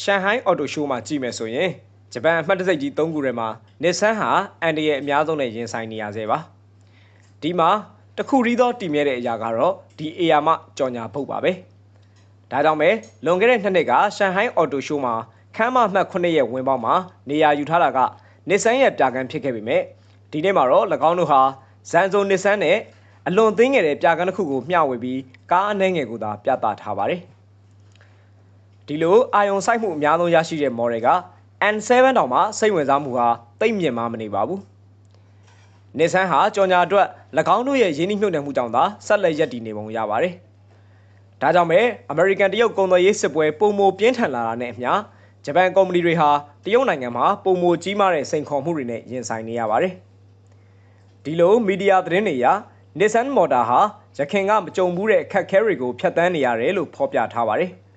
ရှန်ဟိုင်းအော်တိုရှိုးမှာကြည့်မယ်ဆိုရင်ဂျပန်အမှတ်တံဆိပ်ကြီး၃ခုထဲမှာနစ်ဆန်ဟာအန်ဒီရဲ့အများဆုံးနဲ့ရင်ဆိုင်နေရဆဲပါဒီမှာတခုရီးသောတည်မြဲတဲ့အရာကတော့ဒီအေယာမကြော်ညာပုတ်ပါပဲဒါကြောင့်ပဲလွန်ခဲ့တဲ့နှစ်နှစ်ကရှန်ဟိုင်းအော်တိုရှိုးမှာခမ်းမမှတ်9ရဲ့ဝင်ပေါင်းမှာနေရာယူထားတာကနစ်ဆန်ရဲ့ပြာကန်ဖြစ်ခဲ့ပေမဲ့ဒီနေ့မှာတော့၎င်းတို့ဟာဇန်ဇိုနစ်ဆန်နဲ့အလွန်သိငယ်တဲ့ပြာကန်တစ်ခုကိုမျှဝေပြီးကားအနှဲငယ်ကိုသာပြသထားပါတယ် ဒီလိုအာယုံစိုက်မှုအများဆုံးရရှိတဲ့ model က N7 တောင်မှစိတ်ဝင်စားမှုဟာတိတ်မြင့်မမနေပါဘူး။နစ်ဆန်ဟာကြော်ညာအတွက်၎င်းတို့ရဲ့ရင်းနှီးမြှုပ်နှံမှုကြောင့်သာဆက်လက်ရပ်တည်နေပုံရပါတယ်။ဒါကြောင့်ပဲ American တရုတ်ကုန်သွယ်ရေးစစ်ပွဲပုံမိုပြင်းထန်လာတာနဲ့အမျှဂျပန်ကုမ္ပဏီတွေဟာတရုတ်နိုင်ငံမှာပုံမိုကြီးမားတဲ့စိန်ခေါ်မှုတွေနဲ့ရင်ဆိုင်နေရပါတယ်။ဒီလိုမီဒီယာသတင်းတွေအရ Nissan Motor ဟာရခင်ကမကြုံဘူးတဲ့အခက်အခဲတွေကိုဖျက်ဆီးနေရတယ်လို့ဖော်ပြထားပါတယ်။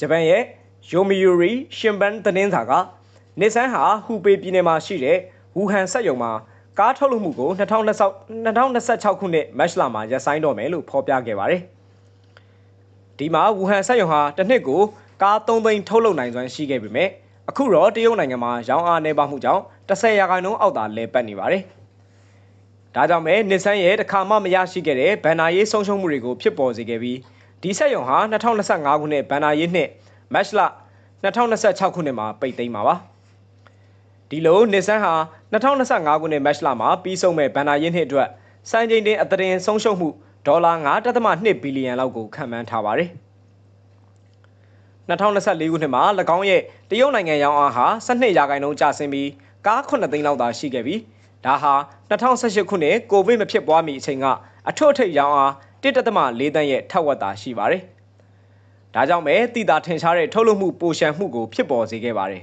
ဂျပန်ရဲ့ Yomiuri Shinban သတင်းစာက Nissan ဟာဟူပေပြည်နယ်မှာရှိတဲ့ဝူဟန်စက်ရုံမှာကားထုတ်လုပ်မှုကို2026 2026ခုနှစ်မတ်လမှာရပ်ဆိုင်းတော့မယ်လို့ဖော်ပြခဲ့ပါတယ်။ဒီမှာဝူဟန်စက်ရုံဟာတစ်နှစ်ကိုကား3သိန်းထုတ်လုပ်နိုင်စွမ်းရှိခဲ့ပေမဲ့အခုတော့တရုတ်နိုင်ငံမှာရောင်းအားနေပါမှုကြောင့်10ရာခိုင်နှုန်းအောက်သာလဲပတ်နေပါတယ်။ဒါကြောင့်ပဲ Nissan ရဲ့တစ်ခါမှမရရှိခဲ့တဲ့ဘန်နာရေးဆုံးရှုံးမှုတွေကိုဖြစ်ပေါ်စေခဲ့ပြီး ဒီစက်ရုံဟာ2025ခုနှစ်ဘန်နာရေးနှစ်မတ်လ2026ခုနှစ်မှာပိတ်သိမ်းမှာပါဒီလိုနစ်ဆန်ဟာ2025ခုနှစ်မတ်လမှာပြီးဆုံးမဲ့ဘန်နာရင်းနှစ်အတွက်စံချိန်တင်အသရင်ဆုံးရှုံးမှုဒေါ်လာ9.2ဘီလီယံလောက်ကိုခန့်မှန်းထားပါတယ်2024ခုနှစ်မှာ၎င်းရဲ့တရုတ်နိုင်ငံရောင်းအားဟာ12ရာခိုင်နှုန်းကျဆင်းပြီးကား9သိန်းလောက်သာရှိခဲ့ပြီးဒါဟာ2018ခုနှစ်ကိုဗစ်မဖြစ်ပွားမီအချိန်ကအထွတ်အထိပ်ရောင်းအား 1.4တန်းရဲ့ထက်ဝက်သာရှိပါတယ်။ဒါကြောင့်ပဲတည်တာထင်ရှားတဲ့ထုတ်လုပ်မှုပိုရှံမှုကိုဖြစ်ပေါ်စေခဲ့ပါတယ်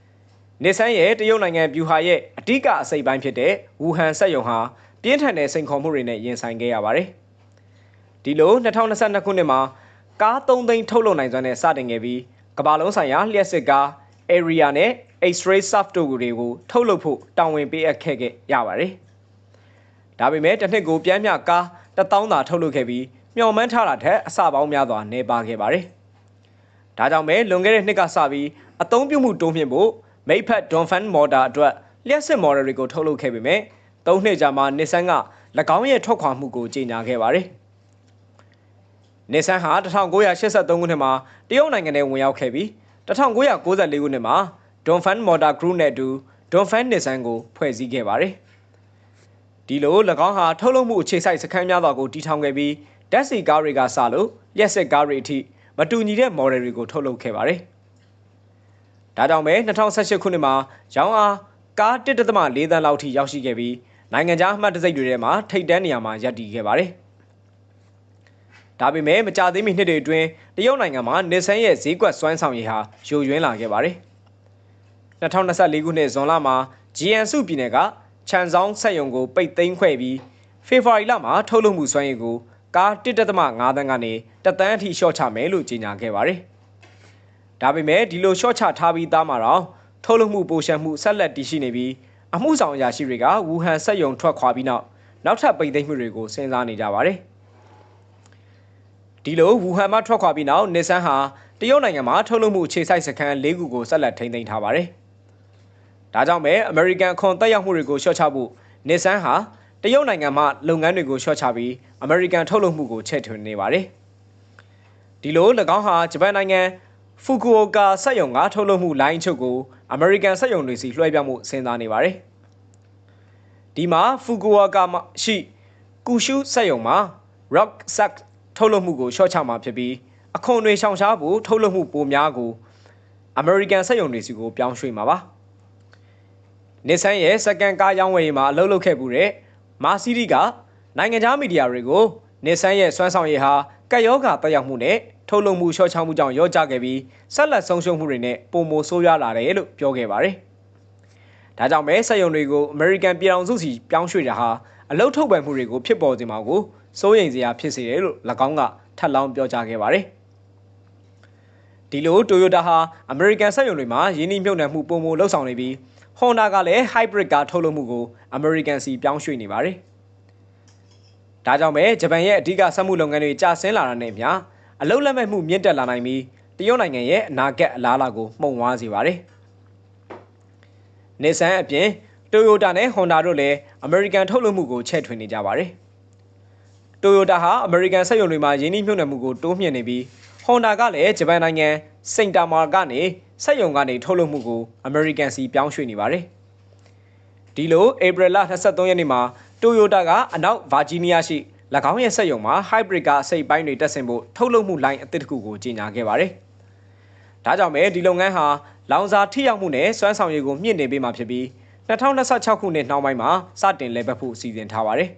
။နစ်ဆန်ရဲ့တရုတ်နိုင်ငံဗျူဟာရဲ့အဓိကအစိပ်ပိုင်းဖြစ်တဲ့ဝူဟန်စက်ရုံဟာပြင်းထန်တဲ့စိန်ခေါ်မှုတွေနဲ့ရင်ဆိုင်ခဲ့ရပါတယ်။ဒီလို2022ခုနှစ်မှာကား3သိန်းထုတ်လုပ်နိုင်စွမ်းနဲ့စတင်ခဲ့ပြီးကမ္ဘာလုံးဆိုင်ရာလျှက်စစ်ကား area နဲ့ X-ray soft တို့တွေကိုထုတ်လုပ်ဖို့တာဝန်ပေးအပ်ခဲ့ခဲ့ရပါတယ်။ဒါပေမဲ့တစ်နှစ်ကိုပြန်မြကား 1000သာထုတ်လုပ်ခဲ့ပြီးမျှော်မှန်းထားတာထက်အဆပေါင်းများစွာနေပါခဲ့ပါတယ်။ဒါကြောင့်ပဲလွန်ခဲ့တဲ့နှစ်ကစပြီးအသုံးပြုမှုတိုးမြှင့်ဖို့မိတ်ဖက် Donphan Motor အတွက်လျှက်စစ် model တွေကိုထုတ်လုပ်ခဲ့ပေမဲ့၃နှစ်ကြာမှ Nissan က၎င်းရဲ့ထွက်ခွာမှုကိုကြေညာခဲ့ပါတယ်။ Nissan ဟာ1983ခုနှစ်မှာတရုတ်နိုင်ငံထဲဝင်ရောက်ခဲ့ပြီး1994ခုနှစ်မှာ Donphan Motor Group နဲ့အတူ Donphan Nissan ကိုဖွဲ့စည်းခဲ့ပါတယ်။ ဒီလို၎င်းဟာထုတ်လုပ်မှုအခြေစိုက်စခန်းများစွာကိုတည်ထောင်ခဲ့ပြီးဓာတ်ဆီကားတွေကစလို့လျှက်စစ်ကားတွေအထိမတူညီတဲ့ model တွေကိုထုတ်လုပ်ခဲ့ပါတယ်။ဒါကြောင့်ပဲ2018ခုနှစ်မှာရောင်းအားကား1.4သန်းလောက်ထိရောက်ရှိခဲ့ပြီးနိုင်ငံခြားအမှတ်တံဆိပ်တွေထဲမှာထိပ်တန်းနေရာမှာရပ်တည်ခဲ့ပါတယ်။ဒါပေမဲ့မကြသေးမီနှစ်တွေအတွင်းတရုတ်နိုင်ငံမှာနစ်ဆန်ရဲ့ဈေးကွက်စွမ်းဆောင်ရည်ဟာယိုယွင်းလာခဲ့ပါတယ်။2024ခုနှစ်ဇွန်လမှာ GN စုပြည်နယ်က ခြံဆောင်ဆက်ယုံကိုပိတ်သိမ်းခွဲပြီးဖေဖော်ဝါရီလမှာထုတ်လုပ်မှုစွမ်းရည်ကိုကား1.5တန်းကနေတသန်းအထိရှော့ချမယ်လို့ကြေညာခဲ့ပါတယ်။ဒါပေမဲ့ဒီလိုရှော့ချထားပြီးသားမှာတော့ထုတ်လုပ်မှုပိုရှံမှုဆက်လက်တည်ရှိနေပြီးအမှုဆောင်အရာရှိတွေကဝူဟန်စက်ယုံထွက်ခွာပြီးနောက်နောက်ထပ်ပိတ်သိမ်းမှုတွေကိုစဉ်းစားနေကြပါတယ်။ဒီလိုဝူဟန်မှထွက်ခွာပြီးနောက်နစ်ဆန်ဟာတရုတ်နိုင်ငံမှာထုတ်လုပ်မှုခြေစိုက်စခန်း၄ခုကိုဆက်လက်ထိန်းသိမ်းထားပါတယ်။ ဒါကြောင့်ပဲအမေရိကန်ခွန်တက်ရောက်မှုတွေကိုရှော့ချဖို့နစ်ဆန်ဟာတရုတ်နိုင်ငံမှလုပ်ငန်းတွေကိုရှော့ချပြီးအမေရိကန်ထုတ်လုပ်မှုကိုချဲ့ထွင်နေပါတယ်။ဒီလို၎င်းဟာဂျပန်နိုင်ငံဖူကူအိုကာစက်ရုံကထုတ်လုပ်မှုလိုင်းချုပ်ကိုအမေရိကန်စက်ရုံတွေစီလွှဲပြောင်းမှုစဉ်းစားနေပါတယ်။ဒီမှာဖူကူအိုကာမှာရှိကူရှုစက်ရုံမှာ Rock Sack ထုတ်လုပ်မှုကိုရှော့ချမှာဖြစ်ပြီးအခွန်တွေရှောင်ရှားဖို့ထုတ်လုပ်မှုပိုများကိုအမေရိကန်စက်ရုံတွေစီကိုပြောင်းရွှေ့မှာပါ။ Nissan ရဲ့စကန်ကားရောင်းဝယ်ရေးမှာအလုပ်လုပ်ခဲ့မှုတဲ့မာစီးရီကနိုင်ငံခြားမီဒီယာတွေကိုနေဆန်းရဲ့စွမ်းဆောင်ရည်ဟာကက်ယောဂါတက်ရောက်မှုနဲ့ထုတ်လုပ်မှုလျှော့ချမှုကြောင့်ရော့ကျခဲ့ပြီးဆက်လက်ဆုံးရှုံးမှုတွေနဲ့ပုံမိုဆိုးရွားလာတယ်လို့ပြောခဲ့ပါတယ်။ဒါကြောင့်ပဲစက်ရုံတွေကိုအမေရိကန်ပြည်ထောင်စုစီပြောင်းရွှေ့တာဟာအလုတ်ထုတ်ပယ်မှုတွေကိုဖြစ်ပေါ်စေမှာကိုစိုးရိမ်စရာဖြစ်စေတယ်လို့၎င်းကထပ်လောင်းပြောကြားခဲ့ပါတယ်။ဒီလို Toyota ဟာအမေရိကန်စက်ရုံတွေမှာရင်းနှီးမြှုပ်နှံမှုပုံမိုလှုပ်ဆောင်နေပြီး Honda ကလည်း hybrid ကားထုတ်လုပ်မှုကိုအမေရိကန်စီပြောင်းရွှေ့နေပါတယ်။ဒါကြောင့်ပဲဂျပန်ရဲ့အဓိကစက်မှုလုပ်ငန်းတွေကျဆင်းလာတာနဲ့အမျှအလုတ်လက်မဲ့မှုမြင့်တက်လာနိုင်ပြီးတရုတ်နိုင်ငံရဲ့အနာဂတ်အလားအလာကိုမှုံဝါးစေပါတယ်။ Nissan အပြင် Toyota နဲ့ Honda တို့လည်း American ထုတ်လုပ်မှုကိုချဲ့ထွင်နေကြပါတယ်။ Toyota ဟာ American စက်ရုံတွေမှာယင်းနှိမ့်မြှုပ်နှံမှုကိုတိုးမြှင့်နေပြီး Honda ကလည်းဂျပန်နိုင်ငံစိန်တာမာကနေ စက်ရုံကနေထုတ်လုပ်မှုကို American စီပြောင်းရွှေ့နေပါတယ်။ဒီလိုဧပြီလ23ရက်နေ့မှာ Toyota ကအနောက်ဗာဂျီးနီးယားရှိ၎င်းရဲ့စက်ရုံမှာ hybrid ကားအစိတ်ပိုင်းတွေတက်ဆင်ဖို့ထုတ်လုပ်မှုလိုင်းအသစ်တစ်ခုကိုကြေညာခဲ့ပါတယ်။ဒါကြောင့်ပဲဒီလုပ်ငန်းဟာလောင်စာထိရောက်မှုနဲ့စွမ်းဆောင်ရည်ကိုမြင့်တင်ပေးမှာဖြစ်ပြီး2026ခုနှစ်နှောင်းပိုင်းမှာစတင်လည်ပတ်ဖို့စီစဉ်ထားပါတယ်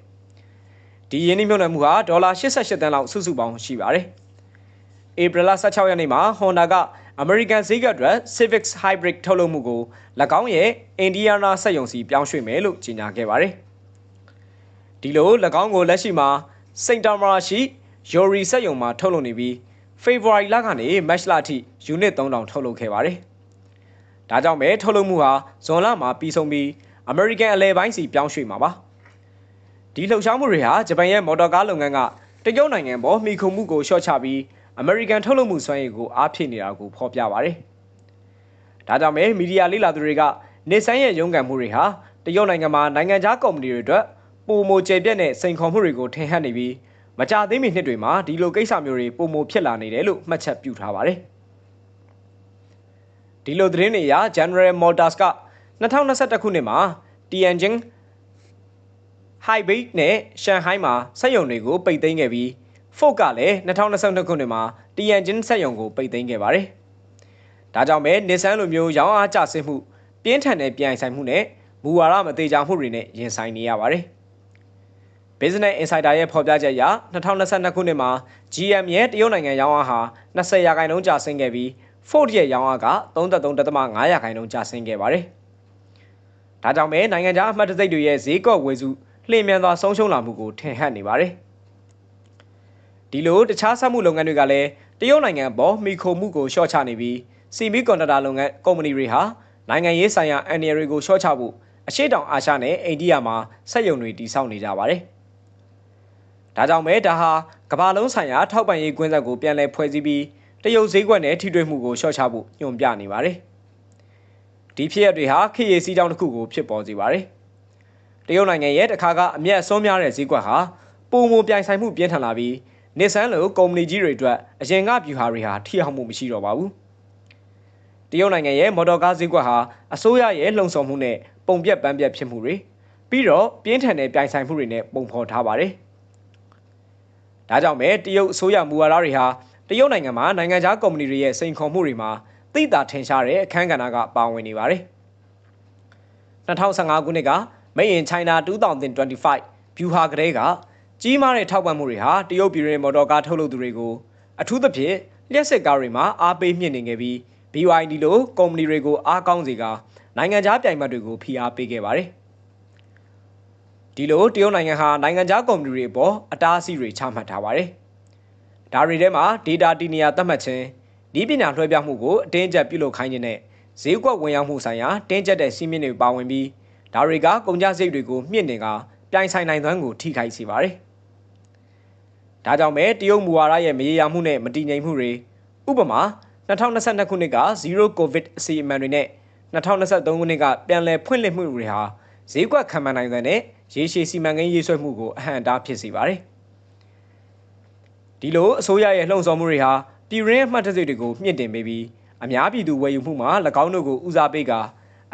။ဒီယင်းနှိမ့်မြုံနယ်မှုဟာဒေါ်လာ88တန်းလောက်စုစုပေါင်းရှိပါတယ်။ဧပြီလ16ရက်နေ့မှာ Honda က American ဈေးကွက်အတွက် Civic Hybrid ထုတ်လုပ်မှုကို၎င်းရဲ့ Indiana စက်ရုံစီပြောင်းရွှေ့မယ်လို့ကြေညာခဲ့ပါတယ်။ဒီလို၎င်းကိုလက်ရှိမှာစိန်တာမာရှိ Yori စက်ရုံမှာထုတ်လုပ်နေပြီး February လကနေ March လအထိ unit 3000ထုတ်လုပ်ခဲ့ပါတယ်။ဒါကြောင့်ပဲထုတ်လုပ်မှုဟာဇွန်လမှာပြီးဆုံးပြီး American အလဲပိုင်းစီပြောင်းရွှေ့မှာပါ။ဒီလှုပ်ရှားမှုတွေဟာဂျပန်ရဲ့မော်တော်ကားလုပ်ငန်းကတရုတ်နိုင်ငံပေါ်မှီခိုမှုကိုလျှော့ချပြီး American ထုတ်လုပ်မှုစွမ်းရည်ကိုအားဖြည့်နေတာကိုဖော်ပြပါတယ်။ဒါကြောင့်ပဲမီဒီယာလေ့လာသူတွေကနေဆန်းရဲ့ရုန်းကန်မှုတွေဟာတရုတ်နိုင်ငံမှာနိုင်ငံခြားကုမ္ပဏီတွေအတွက်ပုံမိုကျေပြက်တဲ့စိန်ခေါ်မှုတွေကိုထင်ဟပ်နေပြီးမကြသေးမီနှစ်တွေမှာဒီလိုကိစ္စမျိုးတွေပုံမိုဖြစ်လာနေတယ်လို့မှတ်ချက်ပြုထားပါတယ်။ဒီလိုသတင်းတွေအရ General Motors က2021ခုနှစ်မှာ Tianjin Hebei နဲ့ရှန်ဟိုင်းမှာစက်ရုံတွေကိုပိတ်သိမ်းခဲ့ပြီး Ford ကလည်း2022ခုနှစ်မှာ Tianjin စက်ရုံကို ပိတ်သိမ်းခဲ့ပါတယ်။ဒါကြောင့်ပဲ Nissan လိုမျိုးရောင်းအားကျဆင်းမှုပြင်းထန်တဲ့ပြိုင်ဆိုင်မှုနဲ့မူဝါဒမသေးချာမှုတွေနဲ့ရင်ဆိုင်နေရပါတယ်။ Business Insider ရဲ့ဖော်ပြချက်အရ2022ခုနှစ်မှာ GM ရဲ့တရုတ်နိုင်ငံရောင်းအားဟာ20ရာခိုင်နှုန်းကျဆင်းခဲ့ပြီး Ford ရဲ့ရောင်းအားက33.5ရာခိုင်နှုန်းကျဆင်းခဲ့ပါတယ်။ဒါကြောင့်ပဲနိုင်ငံခြားအမှတ်တံဆိပ်တွေရဲ့ဈေးကော့ဝယ်စုလှည့်မြန်စွာဆုံးရှုံးလာမှုကိုထင်ဟပ်နေပါတယ်။ ဒီလိုတခြားစက်မှုလုပ်ငန်းတွေကလည်းတရုတ်နိုင်ငံပေါ်မိခိုမှုကိုရှော့ချနေပြီးစီမီကွန်တတာလုပ်ငန်းကုမ္ပဏီတွေဟာနိုင်ငံရေးဆိုင်ရာအန်ဒီရီကိုရှော့ချဖို့အရှိတောင်အာရှနဲ့အိန္ဒိယမှာစက်ရုံတွေတည်ဆောက်နေကြပါတယ်။ဒါကြောင့်ပဲဒါဟာကမ္ဘာလုံးဆိုင်ရာထောက်ပံ့ရေးကွင်းဆက်ကိုပြန်လည်ဖွဲ့စည်းပြီးတရုတ်ဈေးကွက်နဲ့ထိတွေ့မှုကိုရှော့ချဖို့ညွှန်ပြနေပါတယ်။ဒီဖြစ်ရပ်တွေဟာခေရေးစည်းကြောင်းတစ်ခုကိုဖြစ်ပေါ်စေပါတယ်။တရုတ်နိုင်ငံရဲ့တခါကအမျက်အစွန်းများတဲ့ဈေးကွက်ဟာပုံမပြိုင်ဆိုင်မှုပြင်းထန်လာပြီး နေဆန်းလိုကုမ္ပဏီကြီးတွေအတွက်အရင်ကဗျူဟာတွေဟာထိရောက်မှုမရှိတော့ပါဘူး။တရုတ်နိုင်ငံရဲ့မော်တော်ကားဈေးကွက်ဟာအစိုးရရဲ့လှုံ့ဆော်မှုနဲ့ပုံပြက်ပန်းပြက်ဖြစ်မှုတွေပြီးတော့ပြင်းထန်တဲ့ပြိုင်ဆိုင်မှုတွေနဲ့ပုံဖော်ထားပါတယ်။ဒါကြောင့်ပဲတရုတ်အစိုးရမူဝါဒတွေဟာတရုတ်နိုင်ငံမှာနိုင်ငံခြားကုမ္ပဏီတွေရဲ့စိန်ခေါ်မှုတွေမှာသိတာထင်ရှားတဲ့အခန်းကဏ္ဍကပါဝင်နေပါတယ်။2015ခုနှစ်က Made in China 2025ဗျူဟာကလေးက ကြီးမားတဲ့ထောက်ပံ့မှုတွေဟာတရုတ်ပြည်တွင်မော်တော်ကားထုတ်လုပ်သူတွေကိုအထူးသဖြင့်လျှက်စစ်ကားတွေမှာအားပေးမြင့်နေခဲ့ပြီး BYD လိုကုမ္ပဏီတွေကိုအားကောင်းစေကနိုင်ငံခြားပြိုင်ဘက်တွေကိုဖိအားပေးခဲ့ပါတယ်။ဒီလိုတရုတ်နိုင်ငံဟာနိုင်ငံခြားကုမ္ပဏီတွေအပေါ်အတားအဆီးတွေချမှတ်ထားပါတယ်။ဒါတွေထဲမှာ data တည်နေရာသတ်မှတ်ခြင်းဤပညာလွှဲပြောင်းမှုကိုအတင်းကျပ်ပြုလုပ်ခိုင်းခြင်းနဲ့ဈေးကွက်ဝင်ရောက်မှုဆိုင်ရာတင်းကျပ်တဲ့စီးမြင့်တွေပါဝင်ပြီးဒါတွေကကုန်ကျစရိတ်တွေကိုမြင့်တင်က ပြိုင်ဆိုင်နိုင်သွမ်းကိုထိခိုက်စေပါတယ်။ဒါကြောင့်ပဲတရုတ်မူဝါဒရဲ့မရေရာမှုနဲ့မတည်ငြိမ်မှုတွေဥပမာ2022ခုနှစ်က0 COVID အစီအမံတွေနဲ့2023ခုနှစ်ကပြန်လည်ဖွင့်လှစ်မှုတွေဟာဈေးကွက်ခံမှန်းနိုင်တဲ့ရေရှည်စီမံကိန်းရေးဆွဲမှုကိုအဟန့်အတားဖြစ်စေပါတယ်။ဒီလိုအစိုးရရဲ့လှုံ့ဆော်မှုတွေဟာပြည်ရင်းမှတ်တစိတ်တွေကိုမြင့်တင်ပေးပြီးအများပြည်သူဝယ်ယူမှုမှာ၎င်းတို့ကိုဦးစားပေးက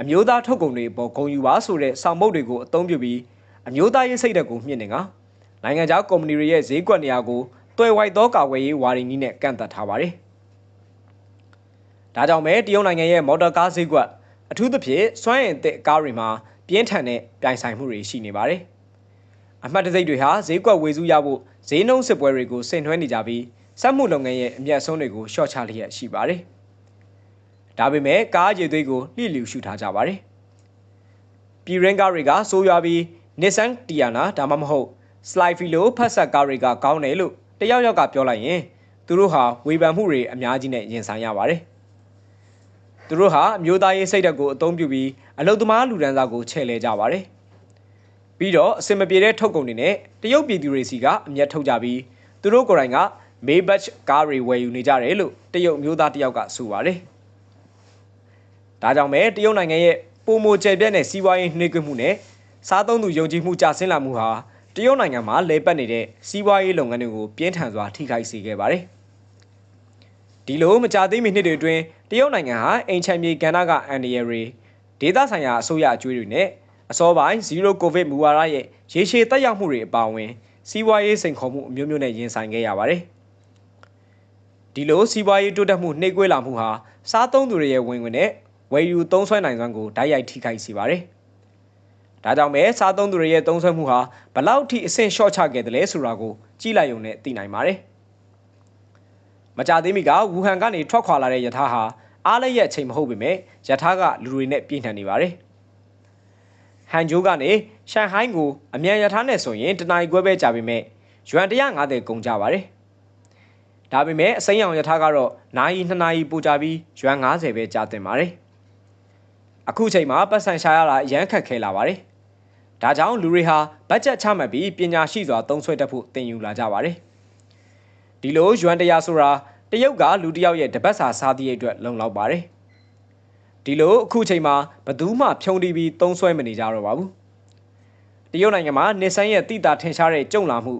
အမျိုးသားထုတ်ကုန်တွေပေါ်ဂုဏ်ယူပါဆိုတဲ့ဆောင်ပုဒ်တွေကိုအသုံးပြုပြီး အမျိုးသားရေးစိတ်ဓာတ်ကိုမြင့်တင်ကနိုင်ငံခြားကုမ္ပဏီတွေရဲ့ဈေးကွက်နေရာကိုတွယ်ဝိုက်သောကာကွယ်ရေးဝါဒီနည်းနဲ့ကန့်သတ်ထားပါတယ်။ဒါကြောင့်ပဲတရုတ်နိုင်ငံရဲ့မော်တော်ကားဈေးကွက်အထူးသဖြင့်စွမ်းအင်သစ်ကားတွေမှာပြင်းထန်တဲ့ပြိုင်ဆိုင်မှုတွေရှိနေပါတယ်။အမှတ်တစိတ်တွေဟာဈေးကွက်ဝေစုရဖို့ဈေးနှုန်းစစ်ပွဲတွေကိုဆင်နွှဲနေကြပြီးစက်မှုလုပ်ငန်းရဲ့အမျက်ဆုံးတွေကိုရှော့ချလျက်ရှိပါတယ်။ဒါပေမဲ့ကားအည်သွေးကိုလှည့်လျူရှုထားကြပါတယ်။ပြည်ရင်းကားတွေကဆိုးရွားပြီး Nissan Tiana ဒါမှမဟုတ် Slifi လိုဖတ်ဆက်ကားတွေကကောင်းတယ်လို့တယောက်ယောက်ကပြောလိုက်ရင်သူတို့ဟာဝေဖန်မှုတွေအများကြီးနဲ့ရင်ဆိုင်ရပါတယ်။သူတို့ဟာအမျိုးသားရေးစိတ်ဓာတ်ကိုအသုံးပြုပြီးအလုသမားလူဒန်းစားကိုချဲ့လဲကြပါတယ်။ပြီးတော့အစင်မပြေတဲ့ထုတ်ကုန်တွေနဲ့တရုတ်ပြည်သူတွေစီကအမျက်ထုတ်ကြပြီးသူတို့ကိုယ်တိုင်က Maybach ကားတွေဝယ်ယူနေကြတယ်လို့တရုတ်မျိုးသားတယောက်ကဆိုပါတယ်။ဒါကြောင့်ပဲတရုတ်နိုင်ငံရဲ့ပုံမိုကျယ်ပြန့်တဲ့စီးပွားရေးနှိမ့်ကွမှုနဲ့ စားသုံးသူယုံကြည်မှုကျဆင်းလာမှုဟာတရုတ်နိုင်ငံမှာလဲပတ်နေတဲ့စီးပွားရေးလုပ်ငန်းတွေကိုပြင်းထန်စွာထိခိုက်စေခဲ့ပါတယ်။ဒီလိုမကြသေးမီနှစ်တွေအတွင်းတရုတ်နိုင်ငံဟာအိမ်ချမ်းမြေကဏ္ဍကအန်ဒီယရီဒေသဆိုင်ရာအစိုးရအကျွေးတွေနဲ့အစောပိုင်း0 COVID မူဝါဒရဲ့ရေရှည်တက်ရောက်မှုတွေအပါအဝင်စီးပွားရေးစိန်ခေါ်မှုအမျိုးမျိုးနဲ့ရင်ဆိုင်ခဲ့ရပါတယ်။ဒီလိုစီးပွားရေးတိုးတက်မှုနှိမ့်ကွေးလာမှုဟာစားသုံးသူတွေရဲ့ဝင်ဝင်နဲ့ဝယ်ယူသုံးစွဲနိုင်စွမ်းကိုဓာတ်ရိုက်ထိခိုက်စေပါတယ်။ ဒါကြောင့်ပဲစားသုံးသူတွေရဲ့သုံးစွဲမှုဟာဘလောက်ထိအဆင့်လျှော့ချခဲ့တယ်လဲဆိုတာကိုကြည့်လိုက်ရုံနဲ့သိနိုင်ပါတယ်။မကြသေးမီကဝူဟန်ကနေထွက်ခွာလာတဲ့ယထာဟာအားလည်းရဲ့အချိန်မဟုတ်ပေမဲ့ယထာကလူတွေနဲ့ပြည့်နှံနေပါတယ်။ဟန်ဂျိုးကနေရှန်ဟိုင်းကိုအမြန်ရထားနဲ့ဆိုရင်တနင်္ဂနွေခွဲပဲကြာပေမဲ့ယွမ်150ကုန်ကြပါတယ်။ဒါပေမဲ့အစိမ်းရောင်ရထားကတော့နိုင်2နာရီပိုကြာပြီးယွမ်90ပဲကြာတင်ပါတယ်။အခုချိန်မှာပတ်စံရှာရတာအရန်ခက်ခဲလာပါတယ်။ ဒါကြောင့်လူတွေဟာဘတ်ဂျက်ချမှတ်ပြီးပညာရှိစွာသုံးစွဲတတ်ဖို့တင်ယူလာကြပါတယ်။ဒီလိုယွမ်100ဆိုတာတရုတ်ကလူတစ်ယောက်ရဲ့တပတ်စာစားသည့်အတွက်လုံလောက်ပါတယ်။ဒီလိုအခုချိန်မှာဘသူမှဖြုံတီးပြီးသုံးဆွဲမနေကြတော့ပါဘူးတရုတ်နိုင်ငံမှာနေဆန်းရဲ့တိတာထင်ရှားတဲ့ကြုံလာမှု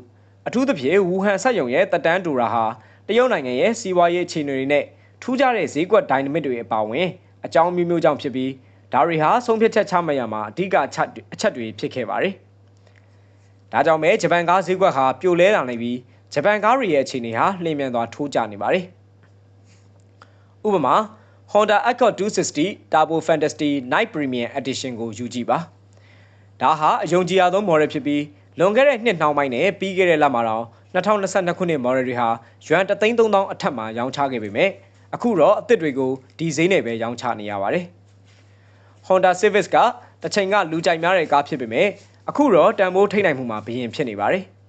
အထူးသဖြင့်ဝူဟန်ဆက်ယုံရဲ့တက်တန်းတူရာဟာတရုတ်နိုင်ငံရဲ့စီးပွားရေးအခြေအနေတွေနဲ့ထူးခြားတဲ့ဈေးကွက်ဒိုင်နမစ်တွေအပါအဝင်အကြောင်းမျိုးမျိုးကြောင့်ဖြစ်ပြီး ဒါတွေဟာဆုံးဖြတ်ချက်ချမှတ်ရမှာအဓိကအချက်တွေဖြစ်ခဲ့ပါတယ်။ဒါကြောင့်ပဲဂျပန်ကားဈေးကွက်ဟာပြိုလဲလာနေပြီးဂျပန်ကားတွေရဲ့အခြေအနေဟာလျင်မြန်စွာထိုးကျနေပါတယ်။ဥပမာ Honda Accord 260 Turbo Fantasy Night Premium Edition ကိုယူကြည့်ပါ။ဒါဟာအယုံကြည်ရသော model ဖြစ်ပြီးလွန်ခဲ့တဲ့နှစ်နှောင်းပိုင်းနဲ့ပြီးခဲ့တဲ့လမှာတော့2022ခုနှစ် model တွေဟာယွမ်33000အထက်မှာရောင်းချခဲ့ပေမဲ့အခုတော့အသစ်တွေကိုဒီဈေးနဲ့ပဲရောင်းချနေရပါတယ်။ Honda Civic ကတစ်ချိန်ကလူကြိုက်များတဲ့ကားဖြစ်ပေမဲ့အခုတော့တန်ဖိုးထိနိုင်မှုမှာဘရင်ဖြစ်နေပါတယ်။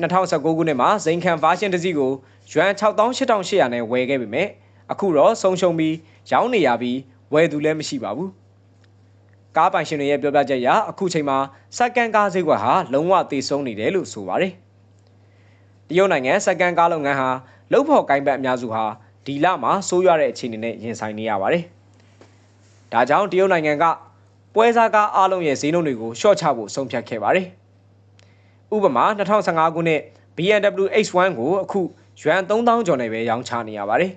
2019ခုနှစ်မှာဇိန်ခံ version တစ်စီးကိုယွမ်6800နဲ့ဝယ်ခဲ့ပေမဲ့အခုတော့ဆုံးရှုံးပြီးရောင်းနေရပြီးဝယ်သူလည်းမရှိပါဘူးကားပိုင်ရှင်တွေရဲ့ပြောပြချက်အရအခုချိန်မှာစက္ကန်ကားဈေးကွက်ဟာလုံးဝသေဆုံးနေတယ်လို့ဆိုပါတယ်တရုတ်နိုင်ငံစက္ကန်ကားလုပ်ငန်းဟာလုတ်ဖော်ကိုင်းဘက်အများစုဟာဒီလမှာဆိုးရွားတဲ့အခြေအနေနဲ့ရင်ဆိုင်နေရပါတယ် ဒါကြောင့်တရုတ်နိုင်ငံကပွဲစားကားအားလုံးရဲ့ဈေးနှုန်းတွေကိုရှော့ချဖို့ဆုံးဖြတ်ခဲ့ပါတယ်ဥပမာ2015ခုနှစ် BMW X1 ကိုအခုယွမ်3000ကျော်နဲ့ပဲရောင်းချနေရပါတယ်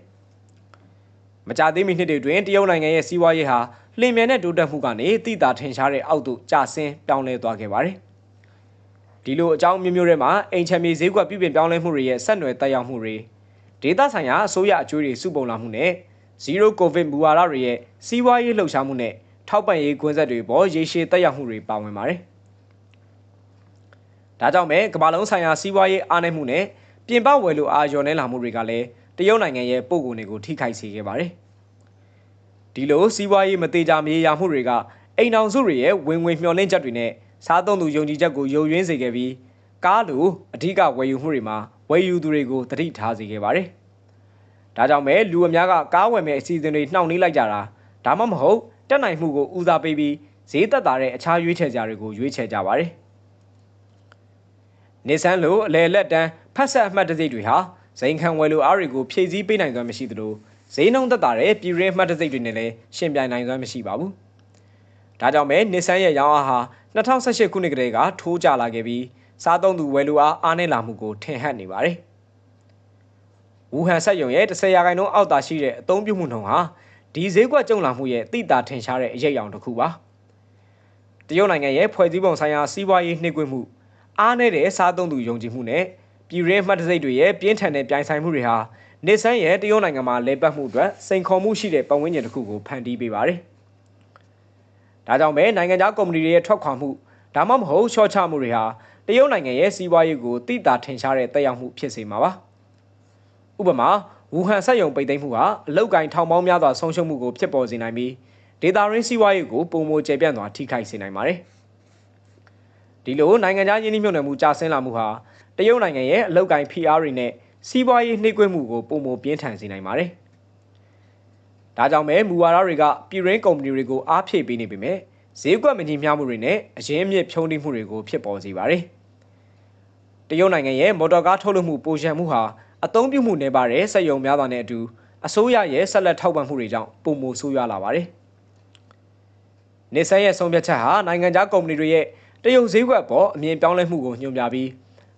မကြသေးမီနှစ်တွေတွင်တရုတ်နိုင်ငံရဲ့စီးပွားရေးဟာလျင်မြန်တဲ့တိုးတက်မှုကနေတိတာထင်ရှားတဲ့အောက်သို့ကျဆင်းပြောင်းလဲသွားခဲ့ပါတယ်။ဒီလိုအကြောင်းမျိုးမျိုးတွေမှာအိမ်ချမ်းမြေဈေးကွက်ပြုပြင်ပြောင်းလဲမှုတွေရဲ့ဆက်နွယ်တက်ရောက်မှုတွေဒေသဆိုင်ရာအစိုးရအကျိုးတွေစုပုံလာမှုနဲ့ zero covid မူဝါဒတွေရဲ့စီးပွားရေးလှုပ်ရှားမှုနဲ့ထောက်ပံ့ရေးကွင်းဆက်တွေပေါ်ရေရှည်တက်ရောက်မှုတွေပါဝင်ပါတယ်။ဒါကြောင့်ပဲကမ္ဘာလုံးဆိုင်ရာစီးပွားရေးအားနည်းမှုနဲ့ပြင်ပဝယ်လိုအားလျော်နှဲလာမှုတွေကလည်းတရုတ်နိုင်ငံရဲ့ပုံကိုယ်တွေကိုထိခိုက်စေခဲ့ပါတယ်။ဒီလိုစီးပွားရေးမသေးကြမြေယာမှုတွေကအိမ်အောင်စုတွေရဲ့ဝင်ငွေမျှော်လင့်ချက်တွေနဲ့စားသုံးသူယုံကြည်ချက်ကိုယုံရင်းစေခဲ့ပြီးကားလိုအဓိကဝယ်ယူမှုတွေမှာဝယ်ယူသူတွေကိုတတိထားစေခဲ့ပါတယ်။ ဒါကြောင့်ပဲလူအများကကားဝယ်မဲ့အစီအစဉ်တွေနှောင့်နှေးလိုက်ကြတာဒါမှမဟုတ်တက်နိုင်မှုကိုဦးစားပေးပြီးဈေးသက်သာတဲ့အခြားရွေးချယ်ကြတွေကိုရွေးချယ်ကြပါတယ်။နေဆန်းလိုအလဲလက်တန်းဖတ်ဆက်အမှတ်တစိတွေဟာဇိန်ခံဝယ်လိုအားတွေကိုဖြည့်ဆည်းပေးနိုင်စွမ်းမရှိသလိုဈေးနှုန်းသက်သာတဲ့ပြည်ရင်းမှတ်တစိတ်တွေနဲ့လည်းရှင်ပြိုင်နိုင်စွမ်းမရှိပါဘူး။ဒါကြောင့်ပဲနစ်ဆန်းရဲ့ရောင်းအားဟာ2018ခုနှစ်ကတည်းကထိုးကျလာခဲ့ပြီးစားသုံးသူဝယ်လိုအားအားနည်းလာမှုကိုထင်ဟပ်နေပါတယ်။ ဝူဟန်ဆက်ယုံရဲ့10ရာခိုင်နှုန်းအောက်သာရှိတဲ့အသုံးပြုမှုနှုန်းဟာဒီဈေးကွက်ကျုံလာမှုရဲ့တိတာထင်ရှားတဲ့အရေးအယောင်တစ်ခုပါ။တရုတ်နိုင်ငံရဲ့ဖွဲ့စည်းပုံဆိုင်ရာစီးပွားရေးနှိပ်ကွေးမှုအားနည်းတဲ့စားသုံးသူယုံကြည်မှုနဲ့ပြည်ရင်းမှတ်တစိတ်တွေရဲ့ပြင်းထန်တဲ့ပြိုင်ဆိုင်မှုတွေဟာနေဆန်းရဲ့တရုတ်နိုင်ငံမှာလဲပတ်မှုအတွက်စိန်ခေါ်မှုရှိတဲ့ပတ်ဝန်းကျင်တစ်ခုကိုဖန်တီးပေးပါတယ်။ဒါကြောင့်ပဲနိုင်ငံခြားကုမ္ပဏီတွေရဲ့ထွက်ခွာမှုဒါမှမဟုတ်ရှော့ချမှုတွေဟာတရုတ်နိုင်ငံရဲ့စီးပွားရေးကိုတိတာထင်ရှားတဲ့တက်ရောက်မှုဖြစ်စေမှာပါ။ ဥပမာဝူဟန်ဆက်ယုံပိတ်သိမ်းမှုဟာအလောက်ကိုင်းထောင်ပေါင်းများစွာဆုံးရှုံးမှုကိုဖြစ်ပေါ်စေနိုင်ပြီးဒေတာရင်းစီးပွားရေးကိုပုံမကျပြန့်စွာထိခိုက်စေနိုင်ပါတယ်။ဒီလိုနိုင်ငံခြားယင်းနှိမ့်မြုပ်နှံမှုကျဆင်းလာမှုဟာတရုတ်နိုင်ငံရဲ့အလောက်ကိုင်း PR တွေနဲ့စီးပွားရေးနှိပ်ကွပ်မှုကိုပုံမပြင်းထန်စေနိုင်ပါတယ်။ဒါကြောင့်ပဲမူဝါဒတွေကပြည်ရင်းကုမ္ပဏီတွေကိုအားဖြည့်ပေးနေပေမဲ့ဈေးကွက်မညီမျှမှုတွေနဲ့အရင်းမြစ်ဖြုံးတိမှုတွေကိုဖြစ်ပေါ်စေပါတယ်။တရုတ်နိုင်ငံရဲ့မော်တော်ကားထုတ်လုပ်မှုပိုရှံမှုဟာ အသုံးပြုမှုနေပါတဲ့စက်ရုံများစွာနဲ့အတူအစိုးရရဲ့ဆက်လက်ထောက်ပံ့မှုတွေကြောင့်ပုံမိုဆိုးရွားလာပါတယ်။နေဆန်ရဲ့ဆုံးဖြတ်ချက်ဟာနိုင်ငံခြားကုမ္ပဏီတွေရဲ့တရုတ်ဈေးကွက်အပေါ်အမြင်ပြောင်းလဲမှုကိုညွှန်ပြပြီး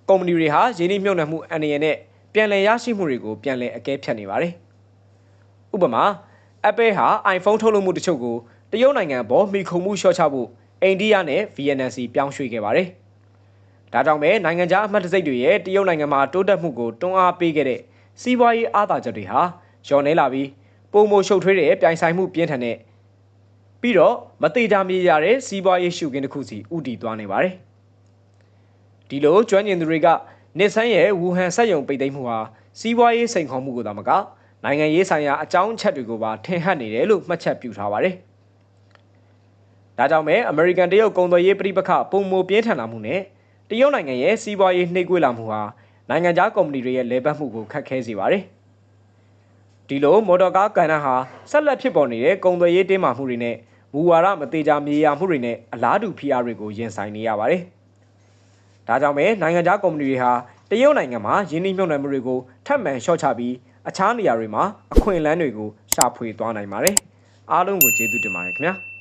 ကုမ္ပဏီတွေဟာရင်းနှီးမြှုပ်နှံမှုအန္တရာယ်နဲ့ပြန်လည်ရရှိမှုတွေကိုပြန်လည်အကဲဖြတ်နေပါတယ်။ဥပမာ Apple ဟာ iPhone ထုတ်လုပ်မှုတချို့ကိုတရုတ်နိုင်ငံအပေါ်မိခုံမှုလျှော့ချဖို့အိန္ဒိယနဲ့ VN စီပြောင်းရွှေ့ခဲ့ပါတယ်။ ဒါကြောင့်ပဲနိုင်ငံခြားအမှတ်တံဆိပ်တွေရဲ့တရုတ်နိုင်ငံမှာတိုးတက်မှုကိုတွန်းအားပေးခဲ့တဲ့စီးပွားရေးအားသာချက်တွေဟာလျော့နေလာပြီးပုံမိုရှုပ်ထွေးတဲ့ပြိုင်ဆိုင်မှုပြင်းထန်တဲ့ပြီးတော့မတိတာမြေရတဲ့စီးပွားရေးရှုခင်းတစ်ခုစီဥတည်သွားနေပါတယ်။ဒီလိုကျွမ်းကျင်သူတွေကနေဆန်းရဲ့ဝူဟန်စက်ယုံပိတ်သိမ်းမှုဟာစီးပွားရေးစိန်ခေါ်မှုကိုသာမကနိုင်ငံရေးဆိုင်ရာအကြောင်းအချက်တွေကိုပါထင်ဟပ်နေတယ်လို့မှတ်ချက်ပြုထားပါတယ်။ဒါကြောင့်ပဲအမေရိကန်တရုတ်ကုန်သွယ်ရေးပြိပခပုံမိုပြင်းထန်လာမှုနဲ့ တရုတ်နိုင်ငံရဲ့စီးပွားရေးနှိပ်ကွေးလာမှုဟာနိုင်ငံခြားကုမ္ပဏီတွေရဲ့လဲပတ်မှုကိုခက်ခဲစေပါတယ်။ဒီလိုမော်တော်ကားကန်နဟာဆက်လက်ဖြစ်ပေါ်နေတဲ့ကုန်သွယ်ရေးတင်းမာမှုတွေနဲ့မူဝါဒမသေးချာမြေယာမှုတွေနဲ့အလားတူဖိအားတွေကိုရင်ဆိုင်နေရပါတယ်။ဒါကြောင့်ပဲနိုင်ငံခြားကုမ္ပဏီတွေဟာတရုတ်နိုင်ငံမှာယင်းနှိမ့်မြှုပ်နှံမှုတွေကိုထပ်မံလျှော့ချပြီးအခြားနေရာတွေမှာအခွင့်အလမ်းတွေကိုရှာဖွေသွားနိုင်ပါတယ်။အားလုံးကိုကျေးဇူးတင်ပါတယ်ခင်ဗျာ။